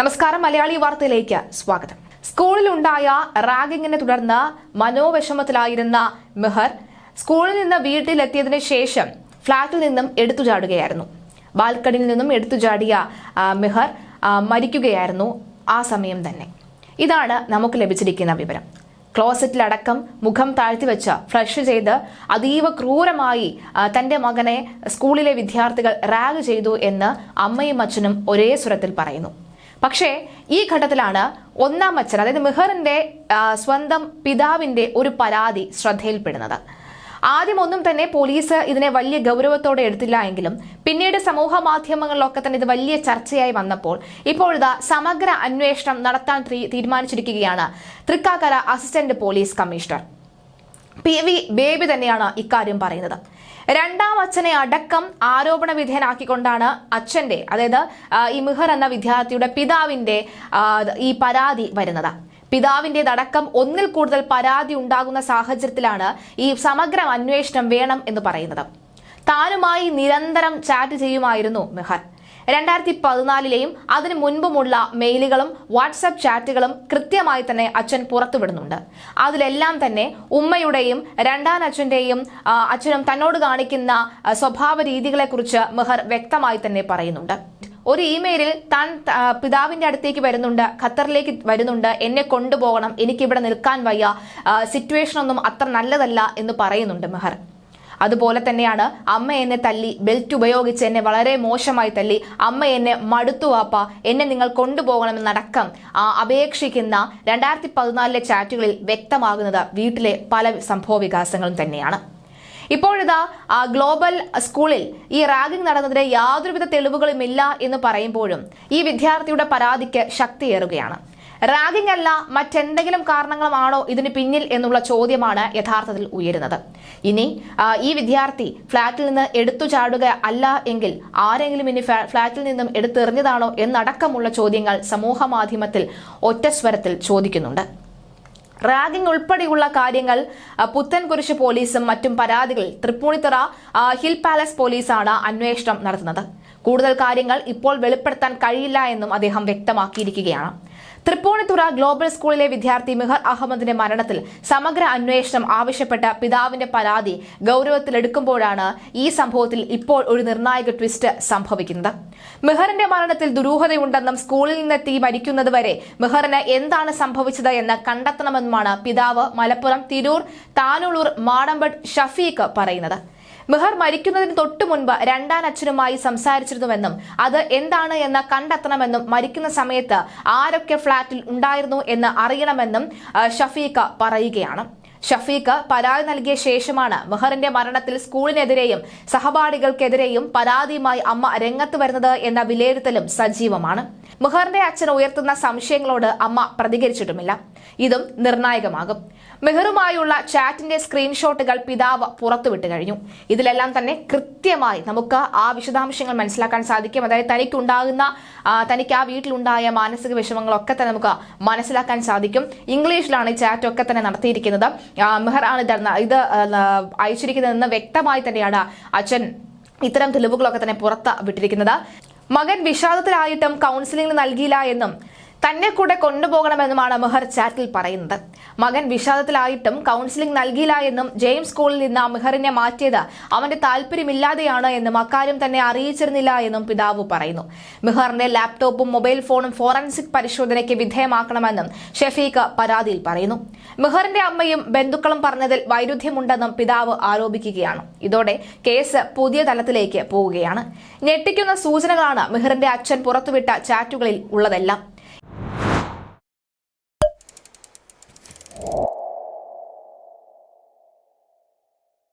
നമസ്കാരം മലയാളി വാർത്തയിലേക്ക് സ്വാഗതം. സ്കൂളിലുണ്ടായ റാഗിങ്ങിനെ തുടർന്ന് മനോവിഷമത്തിലായിരുന്ന മെഹർ സ്കൂളിൽ നിന്ന് വീട്ടിലെത്തിയതിനു ശേഷം ഫ്ളാറ്റിൽ നിന്നും എടുത്തു ചാടുകയായിരുന്നു ബാൽക്കണിയിൽ നിന്നും എടുത്തു ചാടിയ മെഹർ മരിക്കുകയായിരുന്നു ആ സമയം തന്നെ. ഇതാണ് നമുക്ക് ലഭിച്ചിരിക്കുന്ന വിവരം. ക്ലോസറ്റിലടക്കം മുഖം താഴ്ത്തി വെച്ച് ഫ്ലഷ് ചെയ്ത് അതീവ ക്രൂരമായി തന്റെ മകനെ സ്കൂളിലെ വിദ്യാർത്ഥികൾ റാഗ് ചെയ്തു എന്ന് അമ്മയും അച്ഛനും ഒരേ സ്വരത്തിൽ പറയുന്നു. പക്ഷേ ഈ ഘട്ടത്തിലാണ് ഒന്നാം അച്ഛൻ അതായത് മെഹറിന്റെ സ്വന്തം പിതാവിന്റെ ഒരു പരാതി ശ്രദ്ധയിൽപ്പെടുന്നത്. ആദ്യം ഒന്നും തന്നെ പോലീസ് ഇതിനെ വലിയ ഗൗരവത്തോടെ എടുത്തില്ല എങ്കിലും പിന്നീട് സമൂഹ മാധ്യമങ്ങളിലൊക്കെ തന്നെ ഇത് വലിയ ചർച്ചയായി വന്നപ്പോൾ ഇപ്പോഴിതാ സമഗ്ര അന്വേഷണം നടത്താൻ തീരുമാനിച്ചിരിക്കുകയാണ് Thrikkakara assistant police commissioner. P V Baby തന്നെയാണ് ഇക്കാര്യം പറയുന്നത്. രണ്ടാം അച്ഛനെ അടക്കം ആരോപണ വിധേയനാക്കിക്കൊണ്ടാണ് അച്ഛന്റെ അതായത് ഈ മിഹർ എന്ന വിദ്യാർത്ഥിയുടെ പിതാവിന്റെ ഈ പരാതി വരുന്നത്. പിതാവിന്റേതടക്കം ഒന്നിൽ കൂടുതൽ പരാതി ഉണ്ടാകുന്ന സാഹചര്യത്തിലാണ് ഈ സമഗ്ര അന്വേഷണം വേണം എന്ന് പറയുന്നത്. താനുമായി നിരന്തരം ചാറ്റ് ചെയ്യുമായിരുന്നു മെഹർ. രണ്ടായിരത്തി പതിനാലിലെയും അതിനു മുൻപുമുള്ള മെയിലുകളും വാട്സപ്പ് ചാറ്റുകളും കൃത്യമായി തന്നെ അച്ഛൻ പുറത്തുവിടുന്നുണ്ട്. അതിലെല്ലാം തന്നെ ഉമ്മയുടെയും രണ്ടാം അച്ഛന്റെയും അച്ഛനും തന്നോട് കാണിക്കുന്ന സ്വഭാവ രീതികളെക്കുറിച്ച് മെഹർ വ്യക്തമായി തന്നെ പറയുന്നുണ്ട്. ഒരു ഇമെയിലിൽ താൻ പിതാവിന്റെ അടുത്തേക്ക് വരുന്നുണ്ട് ഖത്തറിലേക്ക് വരുന്നുണ്ട് എന്നെ കൊണ്ടുപോകണം എനിക്കിവിടെ നിൽക്കാൻ വയ്യ സിറ്റുവേഷൻ ഒന്നും അത്ര നല്ലതല്ല എന്ന് പറയുന്നുണ്ട് മെഹർ. അതുപോലെ തന്നെയാണ് അമ്മ എന്നെ തല്ലി ബെൽറ്റ് ഉപയോഗിച്ച് എന്നെ വളരെ മോശമായി തല്ലി അമ്മ എന്നെ മടുത്തുവാപ്പ എന്നെ നിങ്ങൾ കൊണ്ടുപോകണമെന്നടക്കം അപേക്ഷിക്കുന്ന രണ്ടായിരത്തി പതിനാലിലെ ചാറ്റുകളിൽ വ്യക്തമാകുന്നത് വീട്ടിലെ പല സംഭവ വികാസങ്ങളും തന്നെയാണ്. ഇപ്പോഴിതാ ഗ്ലോബൽ സ്കൂളിൽ ഈ റാഗിംഗ് നടന്നതിന് യാതൊരുവിധ തെളിവുകളുമില്ല എന്ന് പറയുമ്പോഴും ഈ വിദ്യാർത്ഥിയുടെ പരാതിക്ക് ശക്തിയേറുകയാണ്. റാഗിംഗ് അല്ല മറ്റെന്തെങ്കിലും കാരണങ്ങളുമാണോ ഇതിന് പിന്നിൽ എന്നുള്ള ചോദ്യമാണ് യഥാർത്ഥത്തിൽ ഉയരുന്നത്. ഇനി ഈ വിദ്യാർത്ഥി ഫ്ളാറ്റിൽ നിന്ന് എടുത്തു ചാടുക അല്ല എങ്കിൽ ആരെങ്കിലും ഇനി ഫ്ളാറ്റിൽ നിന്നും എടുത്തെറിഞ്ഞതാണോ എന്നടക്കമുള്ള ചോദ്യങ്ങൾ സമൂഹ മാധ്യമത്തിൽ ഒറ്റസ്വരത്തിൽ ചോദിക്കുന്നുണ്ട്. റാഗിംഗ് ഉൾപ്പെടെയുള്ള കാര്യങ്ങൾ പുത്തൻ പുത്തൻകുരിശ് പോലീസും മറ്റും പരാതികൾ തൃപ്പൂണിത്തുറ ഹിൽ പാലസ് പോലീസാണ് അന്വേഷണം നടത്തുന്നത്. കൂടുതൽ കാര്യങ്ങൾ ഇപ്പോൾ വെളിപ്പെടുത്താൻ കഴിയില്ല എന്നും അദ്ദേഹം വ്യക്തമാക്കിയിരിക്കുകയാണ്. തൃപ്പൂണിത്തുറ ഗ്ലോബൽ സ്കൂളിലെ വിദ്യാർത്ഥി മിഹർ അഹമ്മദിന്റെ മരണത്തിൽ സമഗ്ര അന്വേഷണം ആവശ്യപ്പെട്ട പിതാവിന്റെ പരാതി ഗൌരവത്തിലെടുക്കുമ്പോഴാണ് ഈ സംഭവത്തിൽ ഇപ്പോൾ ഒരു നിർണായക ട്വിസ്റ്റ് സംഭവിക്കുന്നത്. മിഹറിന്റെ മരണത്തിൽ ദുരൂഹതയുണ്ടെന്നും സ്കൂളിൽ നിന്നെത്തി മരിക്കുന്നതുവരെ മിഹറിന് എന്താണ് സംഭവിച്ചത് എന്ന് കണ്ടെത്തണമെന്നുമാണ് പിതാവ് മലപ്പുറം തിരൂർ താനുളൂർ മാടമ്പട്ട് ഷഫീഖ് പറയുന്നത്. മിഹർ മരിക്കുന്നതിന് തൊട്ടു മുൻപ് രണ്ടാം അച്ഛനുമായി സംസാരിച്ചിരുന്നുവെന്നും അത് എന്താണ് എന്ന് കണ്ടെത്തണമെന്നും മരിക്കുന്ന സമയത്ത് ആരൊക്കെ ഫ്ളാറ്റിൽ ഉണ്ടായിരുന്നു എന്ന് അറിയണമെന്നും ഷഫീഖ പറയുകയാണ്. ഷഫീഖ് പരാതി നൽകിയ ശേഷമാണ് മെഹറിന്റെ മരണത്തിൽ സ്കൂളിനെതിരെയും സഹപാഠികൾക്കെതിരെയും പരാതിയുമായി അമ്മ രംഗത്ത് വരുന്നത് എന്ന വിലയിരുത്തലും സജീവമാണ്. മെഹറിന്റെ അച്ഛൻ ഉയർത്തുന്ന സംശയങ്ങളോട് അമ്മ പ്രതികരിച്ചിട്ടുമില്ല. ഇതും നിർണായകമാകും. മെഹറുമായുള്ള ചാറ്റിന്റെ സ്ക്രീൻഷോട്ടുകൾ പിതാവ് പുറത്തുവിട്ട് കഴിഞ്ഞു. ഇതിലെല്ലാം തന്നെ കൃത്യമായി നമുക്ക് ആ വിശദാംശങ്ങൾ മനസ്സിലാക്കാൻ സാധിക്കും. അതായത് തനിക്കുണ്ടാകുന്ന തനിക്ക് ആ വീട്ടിലുണ്ടായ മാനസിക വിഷമങ്ങളൊക്കെ തന്നെ നമുക്ക് മനസ്സിലാക്കാൻ സാധിക്കും. ഇംഗ്ലീഷിലാണ് ഈ ചാറ്റ് ഒക്കെ തന്നെ നടത്തിയിരിക്കുന്നത്. മെഹർ ആണ് ഇത് അയച്ചിരിക്കുന്നതെന്ന് വ്യക്തമായി തന്നെയാണ് അച്ഛൻ ഇത്തരം തെളിവുകളൊക്കെ തന്നെ പുറത്ത് വിട്ടിരിക്കുന്നത്. മകൻ വിഷാദത്തിലായിട്ടും കൗൺസിലിംഗ് നൽകിയില്ല എന്നും തന്നെ കൂടെ കൊണ്ടുപോകണമെന്നുമാണ് മെഹർ ചാറ്റിൽ പറയുന്നത്. മകൻ വിഷാദത്തിലായിട്ടും കൗൺസിലിംഗ് നൽകിയില്ല എന്നും ജെയിംസ് സ്കൂളിൽ നിന്ന് മെഹറിനെ മാറ്റിയത് അവന്റെ താല്പര്യമില്ലാതെയാണ് എന്നും അക്കാര്യം തന്നെ അറിയിച്ചിരുന്നില്ല എന്നും പിതാവ് പറയുന്നു. മെഹറിന്റെ ലാപ്ടോപ്പും മൊബൈൽ ഫോണും ഫോറൻസിക് പരിശോധനയ്ക്ക് വിധേയമാക്കണമെന്നും ഷെഫീഖ് പരാതിയിൽ പറയുന്നു. മെഹറിന്റെ അമ്മയും ബന്ധുക്കളും പറഞ്ഞതിൽ വൈരുദ്ധ്യമുണ്ടെന്നും പിതാവ് ആരോപിക്കുകയാണ്. ഇതോടെ കേസ് പുതിയ തലത്തിലേക്ക് പോവുകയാണ്. ഞെട്ടിക്കുന്ന സൂചനകളാണ് മെഹറിന്റെ അച്ഛൻ പുറത്തുവിട്ട ചാറ്റുകളിൽ ഉള്ളതെല്ലാം.